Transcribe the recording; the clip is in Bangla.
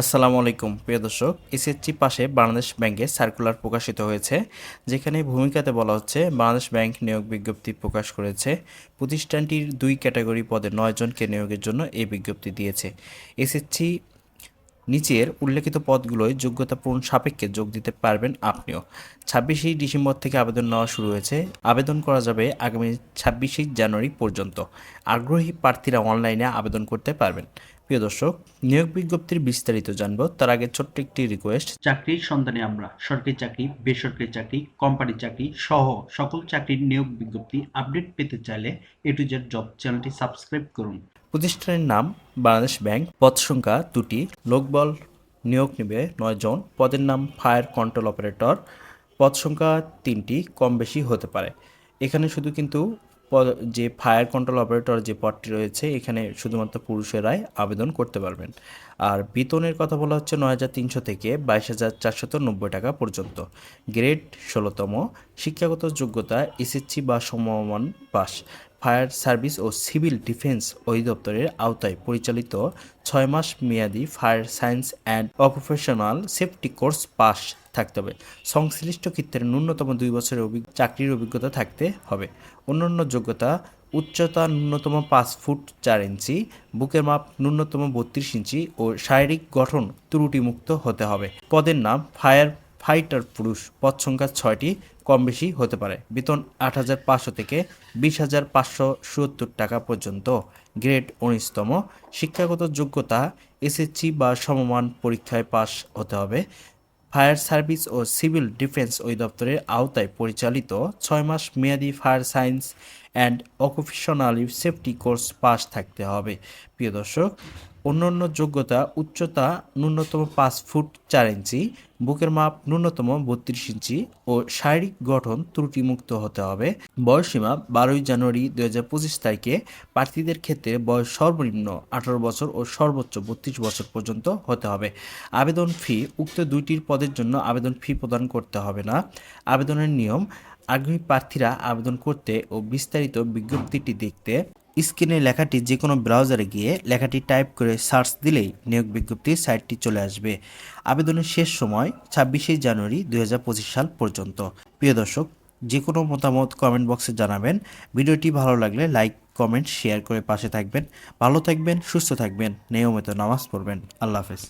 আসসালামু আলাইকুম, প্রিয় দর্শক। এসএসসি পাশে বাংলাদেশ ব্যাংকে সার্কুলার প্রকাশিত হয়েছে, যেখানে ভূমিকাতে বলা হচ্ছে, বাংলাদেশ ব্যাংক নিয়োগ বিজ্ঞপ্তি প্রকাশ করেছে। প্রতিষ্ঠানটির দুই ক্যাটাগরি পদে নয়জনকে নিয়োগের জন্য এই বিজ্ঞপ্তি দিয়েছে। এসএসসি নিচের উল্লেখিত পদগুলোয় যোগ্যতা পূরণ সাপেক্ষে যোগ দিতে পারবেন আপনিও। ছাব্বিশে ডিসেম্বর থেকে আবেদন নেওয়া শুরু হয়েছে। আবেদন করা যাবে আগামী ছাব্বিশে জানুয়ারি পর্যন্ত। আগ্রহী প্রার্থীরা অনলাইনে আবেদন করতে পারবেন। প্রিয় দর্শক, নিয়োগ বিজ্ঞপ্তির বিস্তারিত জানব তার আগে ছোট্ট একটি রিকোয়েস্ট চাকরির সন্ধানে আমরা সরকারি চাকরি, বেসরকারি চাকরি, কোম্পানি চাকরি সহ সকল চাকরির নিয়োগ বিজ্ঞপ্তি আপডেট পেতে চাইলে এ টু জেড জব চ্যানেলটি সাবস্ক্রাইব করুন। প্রতিষ্ঠানের নাম বাংলাদেশ ব্যাংক। পদ সংখ্যা দুটি। লোকবল নিয়োগ নেবে নয় জন। পদের নাম ফায়ার কন্ট্রোল অপারেটর। পদ সংখ্যা তিনটি, কম বেশি হতে পারে। এখানে শুধু কিন্তু যে ফায়ার কন্ট্রোল অপারেটর যে পদটি রয়েছে, এখানে শুধুমাত্র পুরুষেরাই আবেদন করতে পারবেন। আর বেতনের কথা বলা হচ্ছে নয় হাজার তিনশো থেকে বাইশ হাজার চারশত নব্বই টাকা পর্যন্ত। গ্রেড ষোলোতম। শিক্ষাগত যোগ্যতা এসএসসি বা সমমান পাস। ফায়ার সার্ভিস ও সিভিল ডিফেন্স অধিদপ্তরের আওতায় পরিচালিত ছয় মাস মেয়াদি fire science and occupational safety course pass থাকতে হবে। সংশ্লিষ্ট ক্ষেত্রে ন্যূনতম দুই বছরের চাকরির অভিজ্ঞতা থাকতে হবে। অন্যান্য যোগ্যতা, উচ্চতা ন্যূনতম পাঁচ ফুট চার ইঞ্চি, বুকের মাপ ন্যূনতম বত্রিশ ইঞ্চি ও শারীরিক গঠন ত্রুটিমুক্ত হতে হবে। পদের নাম ফায়ার ফাইটার পুরুষ, পদ সংখ্যা ছয়টি কম বেশি হতে পারে। বেতন আট হাজার পাঁচশো থেকে বিশ হাজার পাঁচশো সত্তর টাকা পর্যন্ত। গ্রেড উনিশতম। শিক্ষাগত যোগ্যতা, এসএসসি বা সমমান পরীক্ষায় পাশ হতে হবে। ফায়ার সার্ভিস ও সিভিল ডিফেন্স অধিদপ্তরের আওতায় পরিচালিত ছয় মাস মেয়াদি fire science and occupationally safety course pass থাকতে হবে। প্রিয় দর্শক, অন্যান্য যোগ্যতা, উচ্চতা, ন্যূনতম পাঁচ ফুট চার ইঞ্চি বুকের মাপ ন্যূনতম বত্রিশ ইঞ্চি ও শারীরিক গঠন ত্রুটিমুক্ত হতে হবে। বয়সীমা বারোই জানুয়ারি দু হাজার পঁচিশ তারিখে প্রার্থীদের ক্ষেত্রে বয়স সর্বনিম্ন আঠারো বছর ও সর্বোচ্চ বত্রিশ বছর পর্যন্ত হতে হবে। আবেদন ফি উক্ত দুইটির পদের জন্য আবেদন ফি প্রদান করতে হবে না। আবেদনের নিয়ম, আগ্রহী প্রার্থীরা আবেদন করতে ও বিস্তারিত বিজ্ঞপ্তিটি দেখতে স্ক্রিনে লেখাটি যে কোনো ব্রাউজারে গিয়ে লেখাটি টাইপ করে সার্চ দিলেই নিয়োগ বিজ্ঞপ্তির সাইটটি চলে আসবে। আবেদনের শেষ সময় ছাব্বিশে জানুয়ারি দু হাজার পঁচিশ সাল পর্যন্ত। প্রিয় দর্শক যে কোনো মতামত কমেন্ট বক্সে জানাবেন। ভিডিওটি ভালো লাগলে লাইক কমেন্ট শেয়ার করে পাশে থাকবেন। ভালো থাকবেন, সুস্থ থাকবেন। নিয়মিত নামাজ পড়বেন। আল্লাহ হাফেজ।